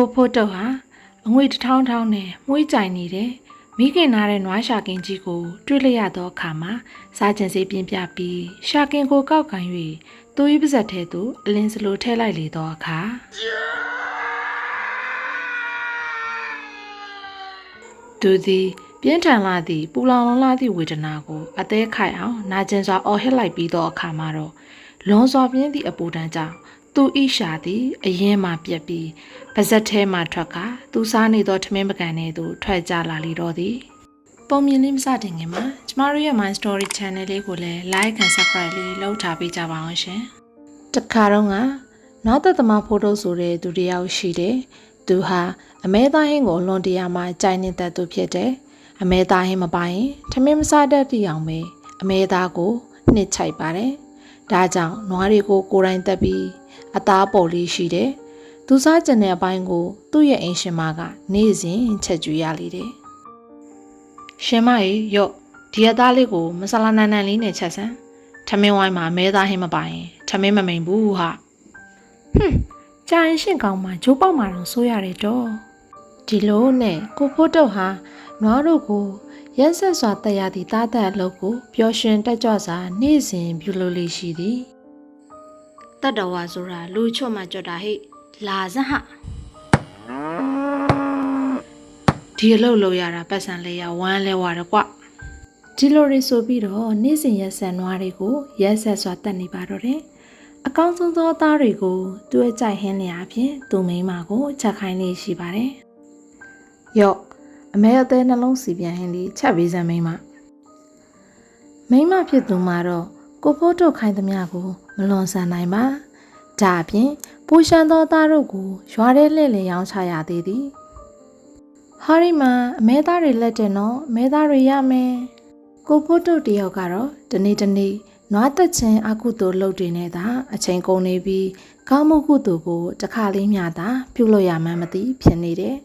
ကိုဖို့တုတ်ဟာအငွေတစ်ထောင်းထောင်းနဲ့မှုေးကြိုင်နေတဲ့မိခင်နာတဲ့နွားရှာကင်ကြီးကိုတွေ့လိုက်ရသောအခါမှာစားကျင်စေးပြင်းပြပြီးရှာကင်ကိုကောက်ကန်၍သူ့၏ပါဇက်ထဲသို့အလင်းစလိုထဲလိုက်လေသောအခါသူသည်ပြင်းထန်လာသည့်ပူလောင်လွန်လာသည့်ဝေဒနာကိုအသေးခိုက်အောင်နာကျင်စွာအော်ဟစ်လိုက်ပြီးသောအခါမှာတော့လွန်စွာပြင်းသည့်အပူဒဏ်ကြောင့် သူဤရှာသည်အရင်မှပြက်ပြီးပါဇက်ထဲမှထွက်ကသူစားနေသောထမင်းပကံထဲသို့ထွက်ကြလာလေတော့သည်ပုံမြင်လေးမစတင်ခင်မှာကျမတို့ရဲ့ My Story Channel လေးကိုလည်း Like and Subscribe လေးလုပ်ထားပေးကြပါအောင်ရှင်။တခါတော့ကနောက်သက်သမားဖိုးတိုးဆိုတဲ့သူတစ်ယောက်ရှိတယ်။သူဟာအမဲသားဟင်းကိုအလွန်တရာမှကြိုက်နေတဲ့သူဖြစ်တယ်။အမဲသားဟင်းမပိုင်ထမင်းမစားတတ်တဲ့အောင်ပဲအမဲသားကိုနှစ်ချိုက်ပါတယ်။ဒါကြောင့်နွားတွေကိုကိုယ်တိုင်တက်ပြီး အသားပေါ်လေးရှိတယ်။သူစားကြတဲ့အပိုင်းကို သူ့ရဲ့အိမ်ရှင်မက နေ့စဉ်ချက်ကျွေးရလေတယ်။ရှင်မကြီးရော့ဒီအသားလေးကိုမဆလာနန်နန်လေးနဲ့ချက်စမ်းထမင်းဝိုင်းမှာမဲသားဟင်းမပိုင်ရင်ထမင်းမမိန်ဘူးဟာဟွန်းကြာရင်ရှင့်ကောင်းမှာဂျိုးပေါက်မှာတော့ဆိုးရတယ်တော့ဒီလိုနဲ့ကိုဖိုးတုတ်ဟာနွားတို့ကိုရက်ဆက်စွာတက်ရသည့်တားတဲ့အလုပ်ကိုပျော်ရွှင်တက်ကြွစွာနေ့စဉ်ပြုလုပ်လေးရှိသည် တတ္တဝါဆိုတာလူချွတ်မှကြွတာဟိလာစမ်းဟာဒီအလုပ်လုပ်ရတာပတ်စံလေးရဝမ်းလဲဝါတော့ကွဒီလိုတွေဆိုပြီးတော့နေ့စဉ်ရက်ဆက်နွားတွေကိုရက်ဆက်စွာတက်နေပါတော့တယ်အကောင်းဆုံးသောအသားတွေကိုသူ့ရဲ့ကြိုက်ဟင်းလျာအဖြစ်သူ့မိန်းမကိုချက်ခိုင်းလေးရှိပါတယ်ယော့အမဲအသေးနှလုံးစီပြန်ဟင်းလေးချက်ပေးစမ်းမိန်းမမိန်းမဖြစ်သူမှာတော့ ကိုဖိုးထုတ်ခိုင်းသမျှကိုမလွန်ဆန်နိုင်ပါဒါအပြင်ပူရှန်သောအသားတို့ကိုရွာထဲလှည့်လည်ရောင်းချရသေးသည်ဟာရီမန်အမဲသားတွေလက်တယ်နော်အမဲသားတွေရမယ်ကိုဖို့တုတ်တယောက်ကတော့တနေ့တနေ့နွားသက်ချင်းအကုသိုလ်လုပ်တွေနဲ့သာအချိန်ကုန်နေပြီးကောင်းမှုကုသိုလ်ကိုတစ်ခါလေးမျှသာပြုလို့ရမှန်းမသိဖြစ်နေတယ်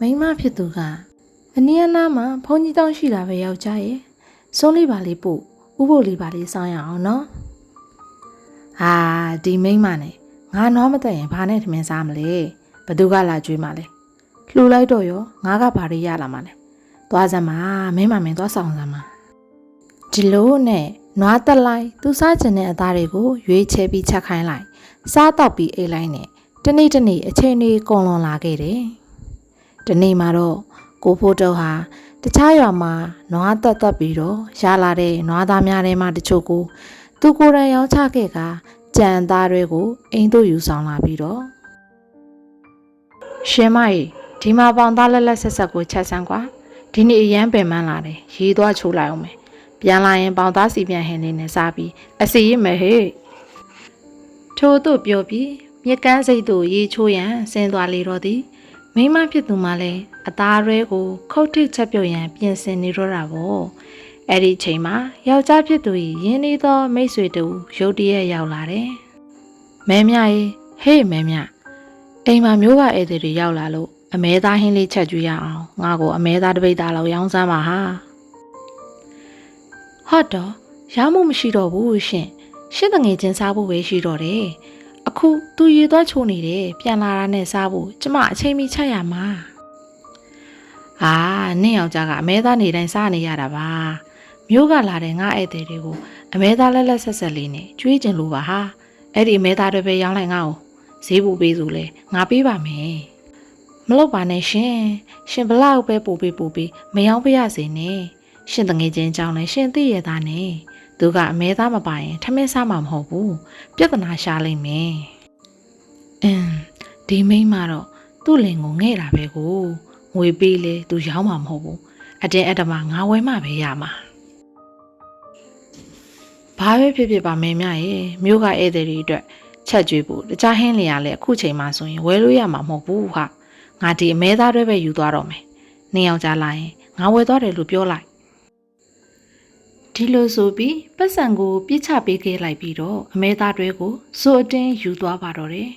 မိန်းမဖြစ်သူကအနီးအနားမှာဘုန်းကြီးတောင်းရှိတာပဲယောက်ျားရဲ့ဆုံးလေးပါလေးပို့ ဥဖို့လေးပါလေးစောင်းရအောင်နော်ဟာဒီမိန်းမနဲ့ငါနွားမသက်ရင်ဘာနဲ့ထမင်းစားမလဲဘသူကလာကြွေးမှလဲလှူလိုက်တော့ရောငါကဘာတွေရလာမှာလဲသွားစမ်းပါမင်းမမင်းသွားဆောင်စမ်းပါဒီလိုနဲ့နွားတက်လိုက်သူစားကျင်တဲ့အသားတွေကိုရွေးချယ်ပြီးချက်ခိုင်းလိုက်စားတော့ပြီးအိတ်လိုက်နဲ့တနေ့တနေ့အချိန်လေးကုန်လွန်လာခဲ့တယ်ဒီနေ့မှာတော့ကိုဖိုးတော့ဟာ တခြားရွာမှာနွားတက်တက်ပြီးတော့ရလာတဲ့နွားသားများထဲမှာတချို့ကိုသူကိုယ်တိုင်ရောင်းချခဲ့ကကြံသားတွေကိုအိမ်တို့ယူဆောင်လာပြီးတော့ရှင်မကြီးဒီမှာပေါင်သားလက်လက်ဆက်ဆက်ကိုချက်ဆန်းကွာဒီနေ့အရန်ပင်မန်းလာတယ်ရေးသွားချိုးလိုက်အောင်မယ်ပြန်လာရင်ပေါင်သားစီပြန်ဟင်းလေးနဲ့စားပြီးအစီရမယ်ဟေ့ထို့သို့ပြောပြီးမြက်ကန်းစိတ်သို့ရေချိုးရန်ဆင်းသွားလေတော့သည် မိန်းမဖြစ်သူမှလည်းအသားရဲကို ခုတ်ထစ်ချက်ပြုတ်ရန်ပြင်ဆင်နေတော့တာပေါ့အဲ့ဒီချိန်မှာယောက်ျားဖြစ်သူ၏ရင်းနှီးသော မိတ်ဆွေတူရုတ်တရက်ရောက်လာတယ်မဲမြရေဟေ့မဲမြအိမ်မှာမျိုးကဧည့်သည်တွေရောက်လာလို့အမဲသားဟင်းလေးချက်ကျွေးရအောင်ငါ့ကိုအမဲသားတစ်ပိတ်သားလောက်ရောင်းစမ်းပါဟာဟုတ်တော့ရမှုမရှိတော့ဘူးရှင်ရှစ်တငယ်ချင်းစားဖို့ပဲရှိတော့တယ် အခုသူရေသွားချိုးနေတယ်ပြန်လာတာနဲ့စားဖို့ကျမအချိန်မီချက်ရမှာအာနင့်ယောက်ျားကအမဲသားနေတိုင်းစားနေရတာပါမျိုးကလာတဲ့ငါဧည့်သည်တွေကိုအမဲသားလက်လက်ဆက်ဆက်လေးနဲ့ကျွေးကျင်လို့ပါဟာအဲ့ဒီအမဲသားတွေပဲရောင်းလိုက်ငါ့ကိုဈေးပူပေးစုလဲငါပေးပါမယ်မလုပ်ပါနဲ့ရှင်ရှင်ဘလောက်ပဲပူပေးပူပေးမယောင်းပြရစေနဲ့ရှင်တငယ်ချင်းကြောင်းလဲရှင်သိရသားနဲ့ သူကအမဲသားမပိုင်ရင်ထမင်းစားမှာမဟုတ်ဘူးပြဿနာရှာလိမ့်မယ်အင်းဒီမိန်းမတော့သူ့လင်ကိုငဲ့တာပဲကိုငွေပေးလဲသူရောင်းမှာမဟုတ်ဘူးအတင်းအဓမ္မငါဝဲမှပဲရမှာဘာပဲဖြစ်ဖြစ်ပါမင်းမရဲ့မြို့ကဧည့်သည်တွေအတွက်ချက်ကျွေးဖို့တခြားဟင်းလျာလဲအခုချိန်မှဆိုရင်ဝယ်လို့ရမှာမဟုတ်ဘူးဟာငါဒီအမဲသားတွေပဲယူသွားတော့မယ်နေအောင်ကြလာရင်ငါဝယ်သွားတယ်လို့ပြောလိုက် ဒီလိုဆိုပြီးပတ်စံကိုပြစ်ချပေးခဲ့လိုက်ပြီးတော့အမဲသားတွေကိုစိုးအတင်းယူသွားပါတော့တယ်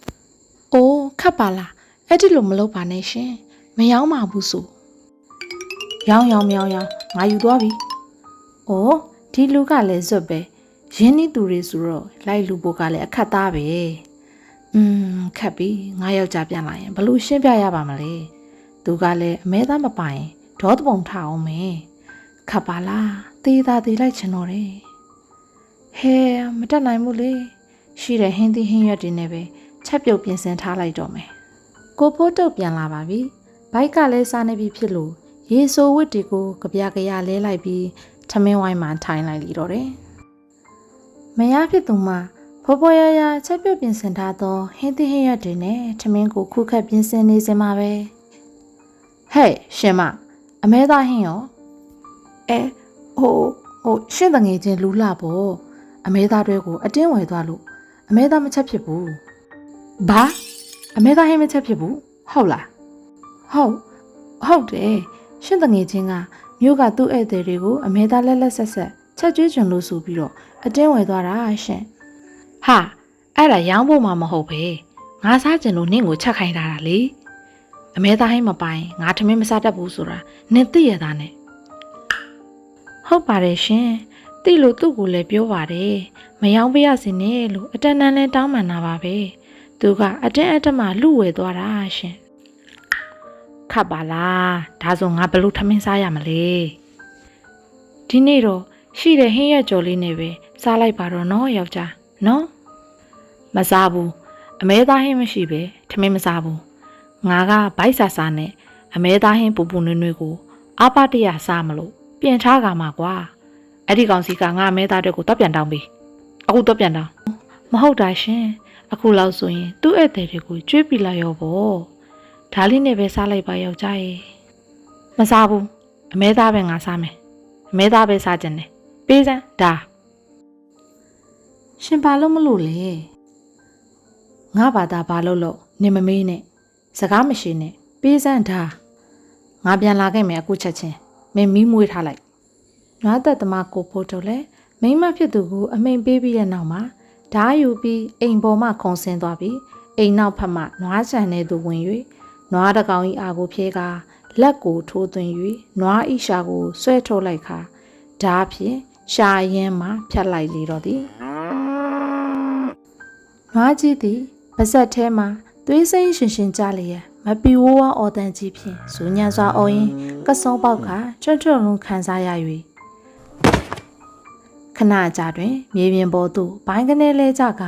။အိုးခတ်ပါလားအဲ့ဒီလိုမလုပ်ပါနဲ့ရှင်မယောင်းပါဘူးဆိုရောင်းရောင်းမြောင်းရောင်းငါယူသွားပြီ။အိုးဒီလူကလည်းဇွတ်ပဲရင်းနှီးသူတွေဆိုတော့လိုက်လူဖို့ကလည်းအခက်သားပဲอืมခက်ပြီငါယောက်ျားပြန်လာရင်ဘလို့ရှင်းပြရပါမလဲသူကလည်းအမဲသားမပိုင်ဒေါသပုံထားအောင်မယ်ခပ်ပါလား တေးသားသေးလိုက်ချင်တော့တယ်ဟဲမတက်နိုင်ဘူးလေရှိတဲ့ဟင်းသီးဟင်းရွက်တွေနဲ့ပဲချက်ပြုတ်ပြင်ဆင်ထားလိုက်တော့မယ်ကိုဖိုးတုတ်ပြန်လာပါပြီဘိုက်ကလည်းစားနေပြီဖြစ်လို့ရေဆိုဝစ်တွေကိုကြပြကြရလဲလိုက်ပြီးထမင်းဝိုင်းမှထိုင်လိုက်လီတော့တယ်မရဖြစ်သူမှဖော်ဖော်ရရချက်ပြုတ်ပြင်ဆင်ထားသောဟင်းသီးဟင်းရွက်တွေနဲ့ထမင်းကိုခုခတ်ပြင်ဆင်နေစင်မှာပဲဟဲ့ရှင်မအမဲသားဟင်းရောအဲ ဟိုဟိုရှင့်တငယ်ချင်းလူလာပေါ့အမဲသားတွေကိုအတင်းဝယ်သွားလို့အမဲသားမချက်ဖြစ်ဘူးဘာအမဲသားဟင်းမချက်ဖြစ်ဘူးဟုတ်လားဟုတ်ဟုတ်တယ်ရှင့်တငယ်ချင်းကမြို့ကသူ့ဧည့်သည်တွေကိုအမဲသားလက်လက်ဆက်ဆက်ချက်ကျွေးကြွလို့ဆိုပြီးတော့အတင်းဝယ်သွားတာရှင်ဟာအဲ့ဒါရောင်းဖို့မှမဟုတ်ပဲငါစားကျင်လို့နင့်ကိုချက်ခိုင်းထားတာလေအမဲသားဟင်းမပိုင်ငါထမင်းမစားတတ်ဘူးဆိုတာနင်သိရတာနဲ့ ဟုတ်ပါတယ်ရှင်သိလို့သူ့ကိုလည်းပြောပါတယ်မယောင်းပေးရစင်းနဲ့လို့အတန်တန်လဲတောင်းပန်တာပါပဲသူကအတင်းအဓမ္မလူဝယ်သွားတာရှင်ခတ်ပါလားဒါဆိုငါဘယ်လို့ထမင်းစားရမလဲဒီနေ့တော့ရှိတဲ့ဟင်းရက်ကြော်လေးနဲ့ပဲစားလိုက်ပါတော့နော်ယောက်ျားနော်မစားဘူးအမဲသားဟင်းမရှိပဲထမင်းမစားဘူးငါကဗိုက်ဆာဆာနဲ့အမဲသားဟင်းပူပူနွေ့နွေ့ကိုအပတရစားမလို့ ပြင်ထားကမှာကွာအဲ့ဒီကောင်စီကငါအမဲသားတွေကိုတော့ပြန်တောင်းပြီအခုတော့ပြန်တောင်းမဟုတ်တာရှင်အခုလောက်ဆိုရင်သူ့ဧည့်သည်တွေကိုကြွေးပြလိုက်ရောပေါ့ဒါလေးနဲ့ပဲစားလိုက်ပါယောက်ျားရေမစားဘူးအမဲသားပဲငါစားမယ်အမဲသားပဲစားကြတယ်ပေးစမ်းဒါရှင်ဘာလို့မလို့လဲငါဘာသာဘာလို့လို့နေမမေးနဲ့စကားမရှိနဲ့ပေးစမ်းထားငါပြန်လာခဲ့မယ်အခုချက်ချင်း မင်းမီးမွေးထားလိုက်နွားသက်သမားကိုဖို့တော့လဲမိမဖြစ်သူကိုအမိန်ပေးပြီးတဲ့နောက်မှာဓာယူပြီးအိမ်ပေါ်မှခုံဆင်းသွားပြီးအိမ်နောက်ဖက်မှနွားချန်တဲ့သူဝင်၍နွားတကောင်ဤအာကိုဖြဲကလက်ကိုထိုးသွင်း၍နွားဤရှာကိုဆွဲထုတ်လိုက်ခါဓာဖြင့်ရှာရင်မှဖြတ်လိုက်လေတော့သည်နွားကြီးသည်ပါဇက်ထဲမှသွေးစိမ့်ရှင်ရှင်ကြလျက် မပီဝိုးဝအော်တန်ကြီးဖြင့်ဇူညံစွာအော်ရင်ကစုံပေါက်ကချွတ်ချွတ်လုံးခံစားရ၍ခဏကြာတွင် မြေပြင်ပေါ်သို့ဘိုင်းကနေလဲကြက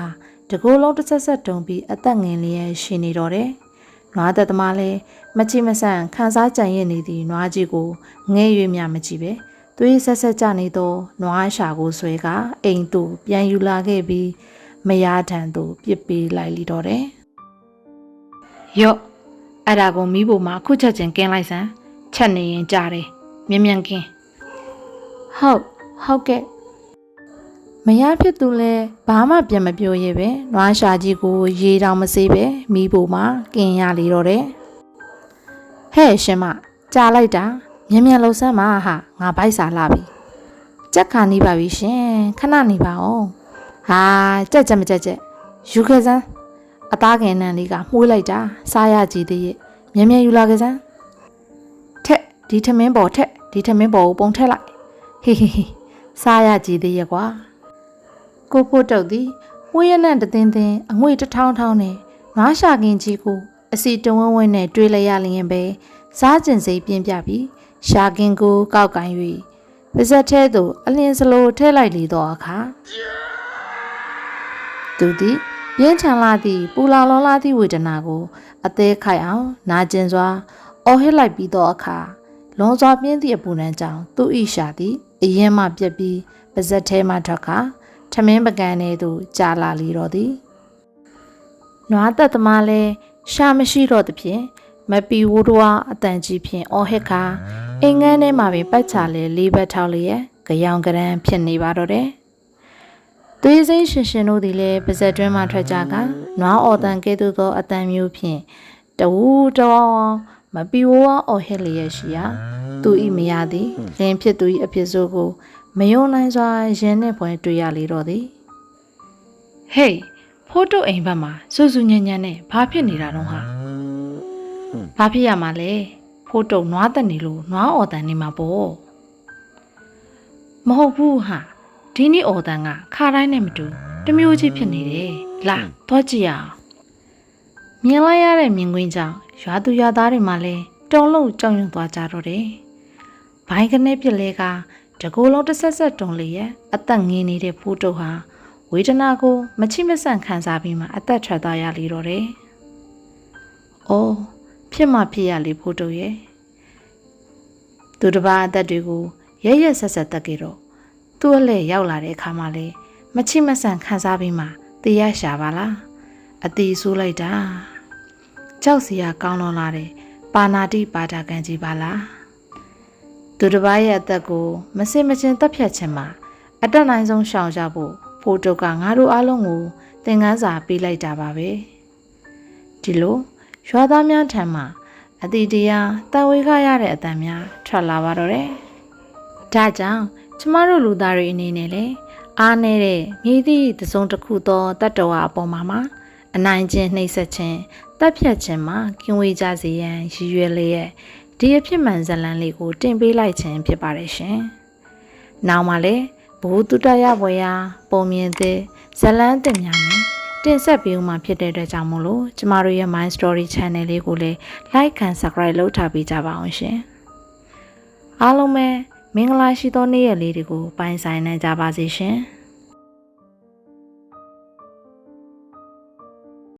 တကိုယ်လုံးတစ်ဆက်ဆက်တုံပြီးအသက်ငင်လျက်ရှင်နေတော့တယ်။နွားသက်သမားလည်းမချိမဆန့်ခံစားကြံရနေသည့်နွားကြီးကိုငဲ၍မြမကြည့်ပဲသွေးဆက်ဆက်ကြနေသောနွားရှာကိုဆွဲကအိမ်သို့ပြန်ယူလာခဲ့ပြီးမရထံသို့ပြစ်ပေးလိုက်လိတော့တယ်။ယော့ အဲ့ဒါကိုမိဖို့မှာအခုချက်ချင်းကင်းလိုက်စမ်းချက်နေရင်ကြားတယ်မြ мян ကင်းဟုတ်ဟုတ်ကဲ့မရဖြစ်သူလဲဘာမှပြန်မပြောရဲပဲနွားရှာကြီးကိုရေတောင်မစေးပဲမိဖို့မှာကင်းရလေတော့တယ်ဟဲ့ရှင်မကြားလိုက်တာမြ мян လှုပ်ဆမ်းမှာဟာငါဘိုက်စာလာပြီကြက်ခါနေပါပြီရှင်ခဏနေပါအောင် ဟာကြက်ကြက်မကြက်ကြက်ယူခဲ့စမ်း အသားငယ်နံလေးကမှုှေးလိုက်တာစားရကြည်သေးရဲ့မြဲမြဲယူလာခဲ့စမ်းထက်ဒီထမင်းပေါ်ထက်ဒီထမင်းပေါ်ကိုပုံထက်လိုက်ဟေးဟေးဟေးစားရကြည်သေးရဲ့ကွာကိုဖို့တုတ်သည်ဝိရနံတသင်းသင်းအငွေတစ်ထောင်းထောင်းနဲ့ငါးရှာကင်ကြီးကိုအစီတဝင်းဝင်းနဲ့တွေးလိုက်ရလျင်ပဲစားကျင်စိတ်ပြင်းပြပြီးရှာကင်ကိုကောက်ကန်၍ပါဇက်ထဲသို့အလင်းစလိုထည့်လိုက်လေတော့အခါသူသည် ပြင်းထန်လာသည့်ပူလောင်လောလာသည့်ဝေဒနာကို အသေးခိုက်အောင် နာကျင်စွာအော်ဟစ်လိုက်ပြီးသောအခါလွန်စွာပြင်းသည့်အပူဒဏ်ကြောင့်သူ့ဤရှာသည်အရင်မှပြက်ပြီးပါဇက်ထဲမှထွက်ခါထမင်းပကံထဲသို့ကြာလာလေတော့သည်နွားသက်သမားလည်းရှာမရှိတော့သဖြင့်မပီဝူတော်အတန်ကြီးဖြင့်အော်ဟစ်ခါအိမ်ငန်းထဲမှာပင်ပတ်ချလဲလေးဘက်ထောက်လျက်ကြောင်ကရန်ဖြစ်နေပါတော့တယ် သွေးစိမ့်ရှင်ရှင်တို့သည်လည်းပါဇက်တွင်းမှထွက်ကြကနွားအော်တန်ကဲ့သို့သောအတန်မျိုးဖြင့်တဝူတော်မပီဝေါအော်ဟစ်လျက်ရှိရာသူဤမရသည်လင်းဖြစ်သူ၏အဖြစ်ဆိုးကို မယုံနိုင်စွာရင်နှင့်ဖွယ်တွေ့ရလေတော့သည်ဟေးဖိုးတုတ်အိမ်ဘက်မှာစူးစူးညံ့ညံ့နဲ့ဘာဖြစ်နေတာတော့ဟာဘာဖြစ်ရမှာလဲဖိုးတုတ်နွားတက်နေလို့နွားအော်တန်နေမှာပေါ့မဟုတ်ဘူးဟာ ဒီနေ့အော်တန်ကခါတိုင်းနဲ့မတူတစ်မျိုးကြီးဖြစ်နေတယ်လာသွားကြည့်ရအောင်မြင်လိုက်ရတဲ့မြင်ကွင်းကြောင့်ရွာသူရွာသားတွေမှလည်းတုံလုံးကြောင်ရွံ့သွားကြတော့တယ်။ဘိုင်းကနေပြလဲကတကူလုံးတစ်ဆက်ဆက်တုံလေးရဲ့အသက်ငင်းနေတဲ့ဖိုးတုပ်ဟာဝေဒနာကိုမချိမဆန့်ခံစားပြီးမှအသက်ထွက်သွားရလေတော့တယ်။အော်ဖြစ်မှဖြစ်ရလေဖိုးတုပ်ရဲ့သူတစ်ပါးအသက်တွေကိုရဲရဲဆက်ဆက်တက်ကြတော့ သူ့အလဲရောက်လာတဲ့အခါမှလေမချိမဆန့်ခံစားပြီးမှတရားရှာပါလားအတီးဆိုးလိုက်တာကြောက်စရာကောင်းလွန်လာတယ်ပါနာတိပါဒကံကြီးပါလားသူတစ်ပါးရဲ့အသက်ကိုမစင်မချင်းတက်ဖြတ်ခြင်းမှာအတက်နိုင်ဆုံးရှောင်ကြဖို့ဖိုးတုတ်ကငါတို့အားလုံးကိုသင်ခန်းစာပေးလိုက်တာပါပဲဒီလိုရွာသားများထံမှအတိတရားတန်ဝေခရတဲ့အတန်များထွက်လာပါတော့တယ်ဒါကြောင့် ကျမတို့လူသားတွေအနေနဲ့လည်းအားနေတဲ့မိသည့်တစုံတစ်ခုသောတတ္တဝါအပေါ်မှာမှာအနိုင်ကျင့်နှိပ်စက်ခြင်းတပ်ဖြတ်ခြင်းမှာကင်းဝေးကြစေရန်ရည်ရွယ်လျက်ဒီအဖြစ်မှန်ဇလံလေးကိုတင်ပေးလိုက်ခြင်းဖြစ်ပါတယ်ရှင်။နောက်မှလည်းဘိုးတုတရဘွယ်ရာပုံမြင်တဲ့ဇလံတင်များနဲ့တင်ဆက်ပေးဦးမှာဖြစ်တဲ့အတွက်ကြောင့်မို့လို့ကျမတို့ရဲ့ My Story Channel လေးကိုလည်း Like and Subscribe လုပ်ထားပေးကြပါအောင်ရှင်။အားလုံးပဲ မင်္ဂလာရှိသောနေ့ရက်လေးတွေကိုပိုင်ဆိုင်နိုင်ကြပါစေရှင်။